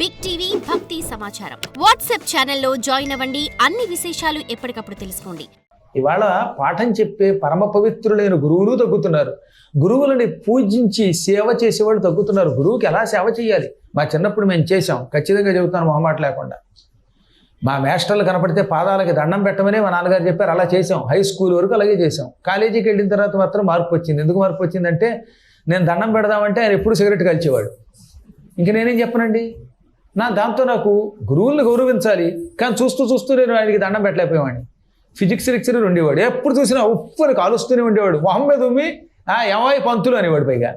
Big TV భక్తి సమాచారం WhatsApp ఛానల్లో జాయిన్ అవ్వండి. అన్ని విశేషాలు ఎప్పటికప్పుడు తెలుసుకోండి. ఇవాళ పాఠం చెప్పే పరమ పవిత్రులైన గురువులు తగ్గుతున్నారు. గురువులని పూజించి సేవ చేసేవాళ్ళు తగ్గుతున్నారు. గురువుకి ఎలా సేవ చేయాలి? మా చిన్నప్పుడు మేము చేసాం ఖచ్చితంగా చెబుతాను మొహమాట లేకుండా. మా మేస్టర్లు కనపడితే పాదాలకి దండం పెట్టమని మా నాన్నగారు చెప్పారు. అలా చేసాం హై స్కూల్ వరకు అలాగే చేసాం కాలేజీకి వెళ్ళిన తర్వాత మాత్రం మార్పు వచ్చింది. ఎందుకు మార్పు వచ్చిందంటే నేను దండం పెడదామంటే ఆయన ఎప్పుడు సిగరెట్ కలిచేవాడు. ఇంక నేనేం చెప్పనండి? నా దాంతో నాకు గురువుల్ని గౌరవించాలి. కానీ చూస్తూ చూస్తూ నేను ఆయనకి దండం పెట్టలేకపోయేవాడిని. ఫిజిక్స్ లెక్చరర్ ఉండేవాడు. ఎప్పుడు చూసినా ఉప్పుని కాలుస్తూనే ఉండేవాడు. మొహమ్మద్ ఉమ్మి ఆ యమాయి పంతులు అనేవాడు పైగా.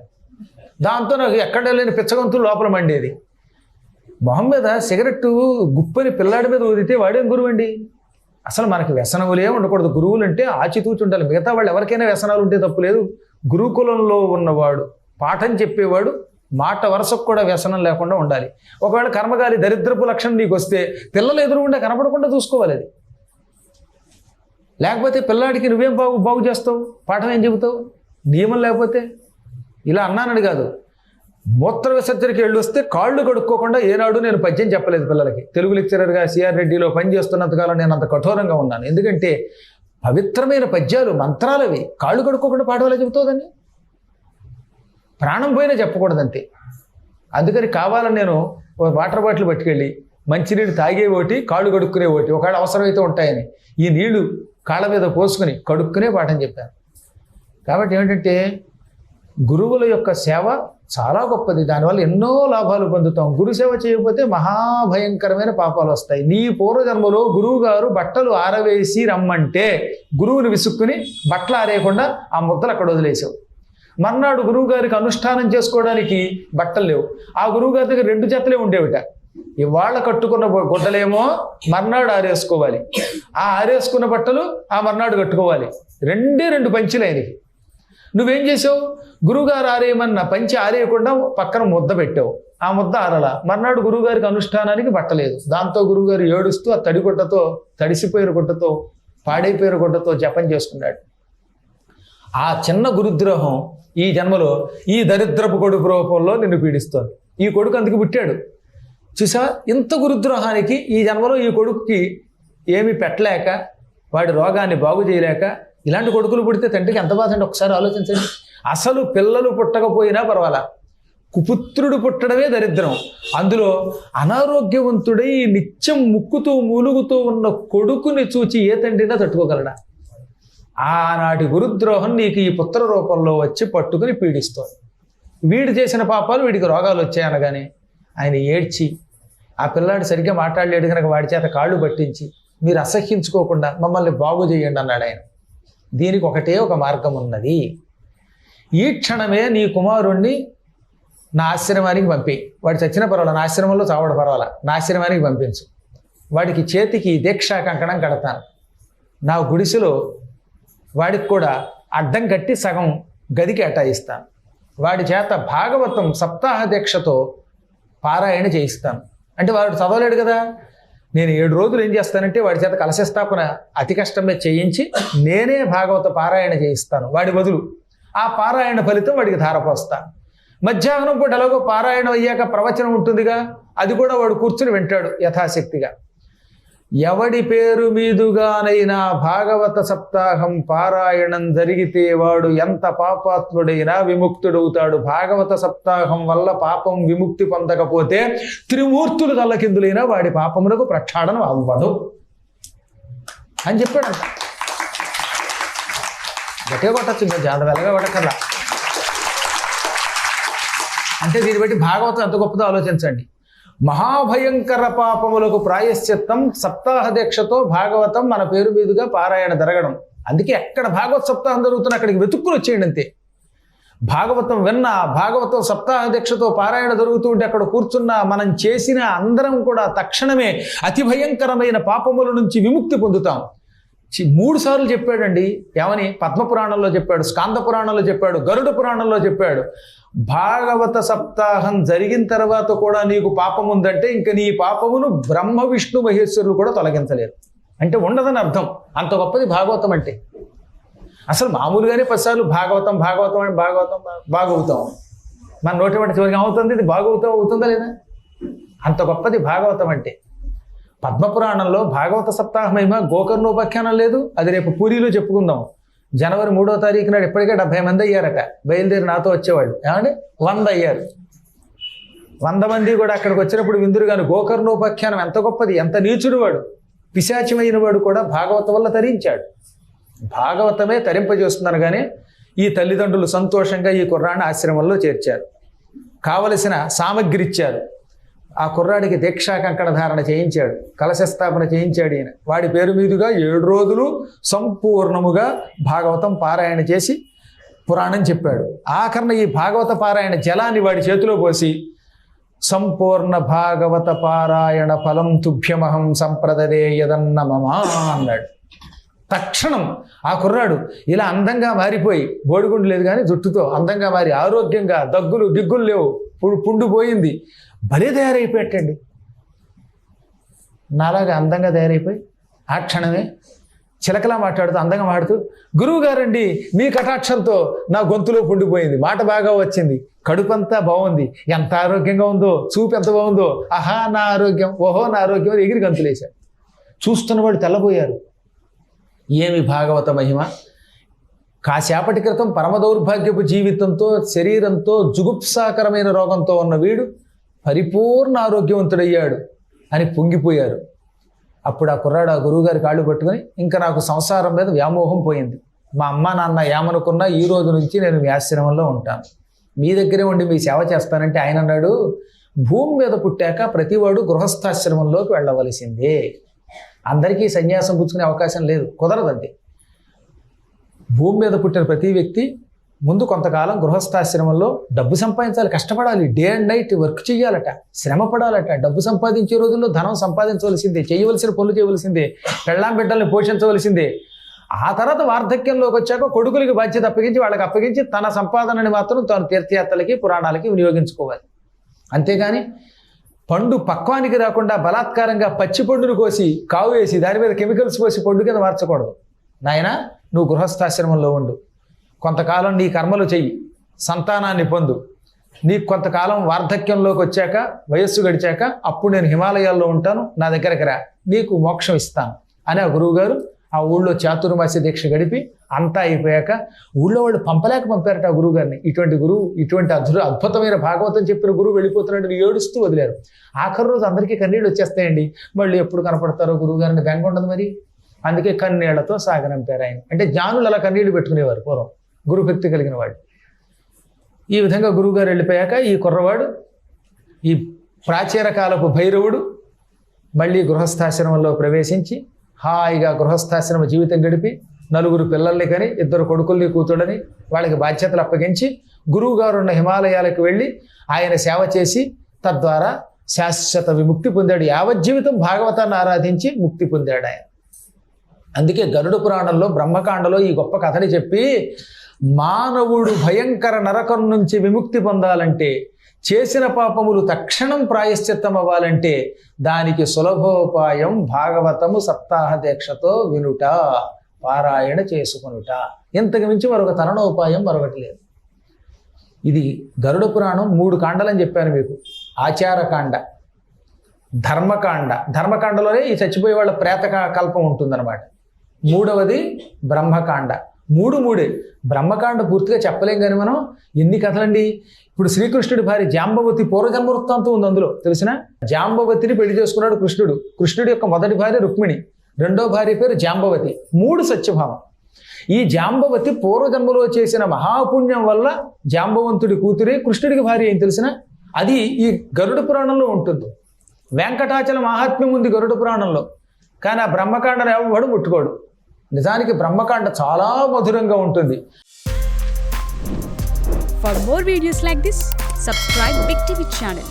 దాంతో నాకు ఎక్కడ లేని పిచ్చగంతులు లోపల మండేది. మొహమ్మద్ సిగరెట్ గుప్పని పిల్లాడి మీద ఊదితే వాడేం గురువు అండి అసలు మనకి వ్యసనములే ఉండకూడదు. గురువులు అంటే ఆచితూచి ఉండాలి. మిగతా వాళ్ళు ఎవరికైనా వ్యసనాలు ఉంటే తప్పు లేదు. గురుకులంలో ఉన్నవాడు. పాఠం చెప్పేవాడు. మాట వరుసకు కూడా వ్యసనం లేకుండా ఉండాలి. ఒకవేళ కర్మకారి దరిద్రపు లక్షణం నీకు వస్తే పిల్లలు ఎదురుగుండా కనపడకుండా చూసుకోవాలి అది. లేకపోతే పిల్లాడికి నువ్వేం బాగు బాగు చేస్తావు? పాఠం ఏం చెబుతావు? నియమం లేకపోతే? ఇలా అన్నానని కాదు. మూత్ర విసర్జనకి వెళ్ళి వస్తే కాళ్ళు కడుక్కోకుండా ఏనాడు నేను పద్యం చెప్పలేదు పిల్లలకి. తెలుగు లెక్చరర్గా సిఆర్ రెడ్డిలో పనిచేస్తున్నంతకాలం నేను అంత కఠోరంగా ఉన్నాను. ఎందుకంటే పవిత్రమైన పద్యాలు మంత్రాలవి. కాళ్ళు కడుక్కోకుండా పాడవాలే చెబుతుందని ప్రాణం పోయినా చెప్పకూడదంతే. అందుకని కావాలని నేను వాటర్ బాటిల్ పట్టుకెళ్ళి మంచినీళ్ళు తాగే ఒకటి కాళ్ళు కడుక్కునే ఒకటి ఒకవేళ అవసరమైతే ఉంటాయని ఈ నీళ్ళు కాళ్ళ మీద పోసుకుని కడుక్కునే పాఠం చెప్పాను. కాబట్టి ఏమిటంటే గురువుల యొక్క సేవ చాలా గొప్పది. దానివల్ల ఎన్నో లాభాలు పొందుతాం. గురు సేవ చేయకపోతే మహాభయంకరమైన పాపాలు వస్తాయి. నీ పూర్వజన్మలో గురువు గారు బట్టలు ఆరవేసి రమ్మంటే గురువుని విసుక్కుని బట్టలు ఆరేయకుండా ఆ ముద్దలు అక్కడ వదిలేసావు. మర్నాడు గురువుగారికి అనుష్ఠానం చేసుకోవడానికి బట్టలు లేవు. ఆ గురువుగారి దగ్గర రెండు జతలే ఉండేవిట. ఇవాళ కట్టుకున్న గుడ్డలేమో మర్నాడు ఆరేసుకోవాలి. ఆ ఆరేసుకున్న బట్టలు ఆ మర్నాడు కట్టుకోవాలి. రెండే రెండు పంచులు ఆయనకి. నువ్వేం చేసావు? గురువుగారు ఆరేయమన్న పంచి ఆరేయకుండా పక్కన ముద్ద పెట్టావు. ఆ ముద్ద ఆరల. మర్నాడు గురువుగారికి అనుష్ఠానానికి బట్టలేదు దాంతో గురువుగారు ఏడుస్తూ ఆ తడిగుడ్డతో తడిసిపోయిన గుడ్డతో పాడైపోయిన గుడ్డతో జపం చేసుకున్నాడు. ఆ చిన్న గురుద్రోహం ఈ జన్మలో ఈ దరిద్రపు కొడుకు రూపంలో నిన్ను పీడిస్తోంది ఈ కొడుకు అందుకు పుట్టాడు. చూసా ఇంత గురుద్రోహానికి ఈ జన్మలో ఈ కొడుకుకి ఏమి పెట్టలేక వాడి రోగాన్ని బాగు చేయలేక ఇలాంటి కొడుకులు పుడితే తండ్రికి ఎంత బాధ అండి? ఒకసారి ఆలోచించండి. అసలు పిల్లలు పుట్టకపోయినా పర్వాలా? కుపుత్రుడు పుట్టడమే దరిద్రం. అందులో అనారోగ్యవంతుడై నిత్యం ముక్కుతూ మూలుగుతూ ఉన్న కొడుకుని చూచి ఏ తండ్రినా తట్టుకోగలడా? ఆనాటి గురుద్రోహం నీకు ఈ పుత్ర రూపంలో వచ్చి పట్టుకుని పీడిస్తోంది. వీడు చేసిన పాపాలు వీడికి రోగాలు వచ్చాయనగానే ఆయన ఏడ్చి ఆ పిల్లాడు సరిగ్గా మాట్లాడలేడు కనుక వాడి చేత కాళ్ళు పట్టించి మీరు అసహ్యించుకోకుండా మమ్మల్ని బాగు చేయండి అన్నాడు ఆయన. దీనికి ఒకటే ఒక మార్గం ఉన్నది. ఈ క్షణమే నీ కుమారుణ్ణి నా ఆశ్రమానికి పంపి. వాడు చచ్చిన పర్వాలా నా ఆశ్రమంలో చావడ పర్వాలా నా ఆశ్రమానికి పంపించు. వాడికి చేతికి దీక్షా కంకణం కడతాను. నా గుడిసెలో వాడికి కూడా అడ్డం కట్టి సగం గది కేటాయిస్తాను వాడి చేత భాగవతం సప్తాహ దీక్షతో పారాయణ చేయిస్తాను. అంటే వాడు చదవలేడు కదా. నేను ఏడు రోజులు ఏం చేస్తానంటే వాడి చేత కలశస్థాపన అతి కష్టమే చేయించి నేనే భాగవత పారాయణ చేయిస్తాను. వాడి బదులు ఆ పారాయణ ఫలితం వాడికి ధారపోస్తాను. మధ్యాహ్నం పూట ఎలాగో పారాయణం అయ్యాక ప్రవచనం ఉంటుందిగా. అది కూడా వాడు కూర్చుని వింటాడు యథాశక్తిగా. ఎవడి పేరు మీదుగానైనా భాగవత సప్తాహం పారాయణం జరిగితే వాడు ఎంత పాపాత్ముడైనా విముక్తుడవుతాడు. భాగవత సప్తాహం వల్ల పాపం విముక్తి పొందకపోతే త్రిమూర్తులు తల్లకిందులైనా వాడి పాపములకు ప్రక్షాళనం అవ్వదు. అని చెప్పాడు. గట్టిగా కొట్టచ్చు ఇంకా జాద వెలగా కొట్టకల్లా అంటే దీన్ని బట్టి భాగవతం ఎంత గొప్పదో ఆలోచించండి. మహాభయంకర పాపములకు ప్రాయశ్చిత్తం సప్తాహ దీక్షతో భాగవతం మన పేరు మీదుగా పారాయణ జరగడం. అందుకే ఎక్కడ భాగవత సప్తాహం జరుగుతున్న అక్కడికి వెతుక్కుని వచ్చేయండి అంతే. భాగవతం విన్న భాగవతం సప్తాహ దీక్షతో పారాయణ జరుగుతూ ఉంటే అక్కడ కూర్చున్న మనం చేసిన అందరం కూడా తక్షణమే అతి భయంకరమైన పాపముల నుంచి విముక్తి పొందుతాం. మూడు సార్లు చెప్పాడండి. ఏమని? పద్మపురాణంలో చెప్పాడు స్కాంద పురాణంలో చెప్పాడు గరుడ పురాణంలో చెప్పాడు. భాగవత సప్తాహం జరిగిన తర్వాత కూడా నీకు పాపం ఉందంటే ఇంక నీ పాపమును బ్రహ్మ విష్ణు మహేశ్వరులు కూడా తొలగించలేరు. అంటే ఉండదని అర్థం. అంత గొప్పది భాగవతం అంటే. అసలు మామూలుగానే పదిసార్లు భాగవతం భాగవతం అని భాగవతం భా- భాగవతం. మన నోటి వంటి చివరికి అవుతుంది ఇది భాగవతం అవుతుందా లేదా? అంత గొప్పది భాగవతం అంటే. పద్మపురాణంలో భాగవత సప్తాహ మహిమ గోకర్ణోపాఖ్యానం లేదు. అది రేపు పూరిలో చెప్పుకుందాం. జనవరి మూడో తారీఖు నాడు ఇప్పటికే డెబ్బై మంది అయ్యారట. బయలుదేరి నాతో వచ్చేవాళ్ళు. ఏమండి? వంద అయ్యారు. వంద మంది కూడా అక్కడికి వచ్చినప్పుడు విందురు గాను గోకర్ణోపాఖ్యానం ఎంత గొప్పది ఎంత నీచుడు వాడు పిశాచమైన వాడు కూడా భాగవతం వల్ల తరించాడు. భాగవతమే తరింపజేస్తున్నారు కానీ ఈ తల్లిదండ్రులు సంతోషంగా ఈ కుర్రాన్ని ఆశ్రమంలో చేర్చారు. కావలసిన సామగ్రి ఇచ్చారు. ఆ కుర్రాడికి దీక్షా కంకణ ధారణ చేయించాడు కలశ స్థాపన చేయించాడు ఈయన. వాడి పేరు మీదుగా ఏడు రోజులు సంపూర్ణముగా భాగవతం పారాయణ చేసి పురాణం చెప్పాడు. ఆఖరణ ఈ భాగవత పారాయణ జలాన్ని వాడి చేతిలో పోసి సంపూర్ణ భాగవత పారాయణ ఫలం తుభ్యమహం సంప్రదదే యదన్న మమా అన్నాడు. తక్షణం ఆ కుర్రాడు ఇలా అందంగా మారిపోయి బోడిగుండు లేదు కానీ జుట్టుతో అందంగా మారి ఆరోగ్యంగా దగ్గులు గిగ్గులు లేవు పు- పుండు పోయింది. భలే తయారైపోయేటండి నాలాగా అందంగా తయారైపోయి ఆ క్షణమే చిలకలా మాట్లాడుతూ అందంగా మాడుతూ గురువు గారండి మీ కటాక్షంతో నా గొంతులో పుండిపోయింది. మాట బాగా వచ్చింది. కడుపంతా బాగుంది. ఎంత ఆరోగ్యంగా ఉందో చూపు ఎంత బాగుందో. అహా నా ఆరోగ్యం. ఓహో నా ఆరోగ్యం అని ఎగిరి గంతులేశాడు. చూస్తున్నవాడు తెల్లబోయారు. ఏమి భాగవత మహిమ? కాసేపటి క్రితం పరమ దౌర్భాగ్యపు జీవితంతో శరీరంతో జుగుప్సాకరమైన రోగంతో ఉన్న వీడు పరిపూర్ణ ఆరోగ్యవంతుడయ్యాడు అని పొంగిపోయారు. అప్పుడు ఆ కుర్రాడు ఆ గురువుగారి కాళ్ళు పట్టుకొని ఇంకా నాకు సంసారం మీద వ్యామోహం పోయింది. మా అమ్మ నాన్న ఏమనుకున్నా ఈ రోజు నుంచి నేను మీ ఆశ్రమంలో ఉంటాను. మీ దగ్గరే ఉండి మీ సేవ చేస్తానంటే ఆయన అన్నాడు భూమి మీద పుట్టాక ప్రతివాడు గృహస్థాశ్రమంలోకి వెళ్ళవలసిందే. అందరికీ సన్యాసం పుచ్చుకునే అవకాశం లేదు. కుదరదండి. భూమి మీద పుట్టిన ప్రతి వ్యక్తి ముందు కొంతకాలం గృహస్థాశ్రమంలో డబ్బు సంపాదించాలి కష్టపడాలి డే అండ్ నైట్ వర్క్ చేయాలట శ్రమ పడాలట డబ్బు సంపాదించే రోజుల్లో ధనం సంపాదించవలసిందే చేయవలసిన పనులు చేయవలసిందే పెళ్ళాం బిడ్డల్ని పోషించవలసిందే. ఆ తర్వాత వార్ధక్యంలోకి వచ్చాక కొడుకులకి బాధ్యత అప్పగించి వాళ్ళకి అప్పగించి తన సంపాదనని మాత్రం తాను తీర్థయాత్రలకి పురాణాలకి వినియోగించుకోవాలి. అంతేగాని పండు పక్వానికి రాకుండా బలాత్కారంగా పచ్చి పండును కోసి కావు వేసి దాని మీద కెమికల్స్ పోసి పండు కింద మార్చకూడదు. నాయన నువ్వు గృహస్థాశ్రమంలో ఉండు. కొంతకాలం నీ కర్మలు చెయ్యి సంతానాన్ని పొందు. నీకు కొంతకాలం వార్ధక్యంలోకి వచ్చాక వయస్సు గడిచాక అప్పుడు నేను హిమాలయాల్లో ఉంటాను నా దగ్గరికి రా నీకు మోక్షం ఇస్తాను అని ఆ గురువుగారు ఆ ఊళ్ళో చాతుర్మాస్య దీక్ష గడిపి అంతా అయిపోయాక ఊళ్ళో వాళ్ళు పంపలేక పంపారట ఆ గురువు గారిని ఇటువంటి గురువు ఇటువంటి అద్భుత అద్భుతమైన భాగవతం చెప్పిన గురువు వెళ్ళిపోతున్నాడు ఏడుస్తూ వదిలేరు. ఆఖరి రోజు అందరికీ కన్నీళ్ళు వచ్చేస్తాయండి. మళ్ళీ ఎప్పుడు కనపడతారో గురువు గారిని బెంగ ఉండదు మరి. అందుకే కన్నీళ్ళతో సాగనంపారు ఆయన. అంటే జానులు అలా కన్నీళ్ళు పెట్టుకునేవారు పూర్వం. గురుభక్తి కలిగిన వాడు. ఈ విధంగా గురువుగారు వెళ్ళిపోయాక ఈ కుర్రవాడు ఈ ప్రాచీన కాలపు భైరవుడు మళ్ళీ గృహస్థాశ్రమంలో ప్రవేశించి హాయిగా గృహస్థాశ్రమ జీవితం గడిపి నలుగురు పిల్లల్ని కానీ ఇద్దరు కొడుకుల్ని కూతుడని వాళ్ళకి బాధ్యతలు అప్పగించి గురువుగారు ఉన్న హిమాలయాలకు వెళ్ళి ఆయన సేవ చేసి తద్వారా శాశ్వత విముక్తి పొందాడు. యావజ్జీవితం భాగవతాన్ని ఆరాధించి ముక్తి పొందాడు ఆయన. అందుకే గరుడ పురాణంలో బ్రహ్మకాండలో ఈ గొప్ప కథని చెప్పి మానవుడు భయంకర నరకం నుంచి విముక్తి పొందాలంటే చేసిన పాపములు తక్షణం ప్రాయశ్చిత్తం అవ్వాలంటే దానికి సులభోపాయం భాగవతము సప్తాహ దీక్షతో వినుట పారాయణ చేసుకునుట. ఇంతకు మించి మరొక తరణోపాయం మరొకటి లేదు. ఇది గరుడ పురాణం మూడు కాండలని చెప్పాను మీకు. ఆచారకాండ ధర్మకాండ. ధర్మకాండలోనే ఈ చచ్చిపోయే వాళ్ళ ప్రేత కల్పం ఉంటుందన్నమాట. మూడవది బ్రహ్మకాండ. మూడు మూడే. బ్రహ్మకాండ పూర్తిగా చెప్పలేం కానీ మనం. ఎన్ని కథలండి? ఇప్పుడు శ్రీకృష్ణుడి భార్య జాంబవతి పూర్వజన్మ వృత్తాంతం ఉంది అందులో తెలిసిన? జాంబవతిని పెళ్ళి చేసుకున్నాడు కృష్ణుడు. కృష్ణుడి యొక్క మొదటి భార్య రుక్మిణి. రెండో భార్య పేరు జాంబవతి. మూడు సత్యభామ. ఈ జాంబవతి పూర్వజన్మలో చేసిన మహాపుణ్యం వల్ల జాంబవంతుడి కూతురే కృష్ణుడికి భార్య ఏం తెలిసిన? అది ఈ గరుడ పురాణంలో ఉంటుంది. వెంకటాచల మహాత్మ్యం ఉంది గరుడ పురాణంలో. కానీ ఆ బ్రహ్మకాండను ఎవడు ముట్టుకోడు? నిజానికి బ్రహ్మకాండ చాలా మధురంగా ఉంటుంది. For more videos like this subscribe big TV channel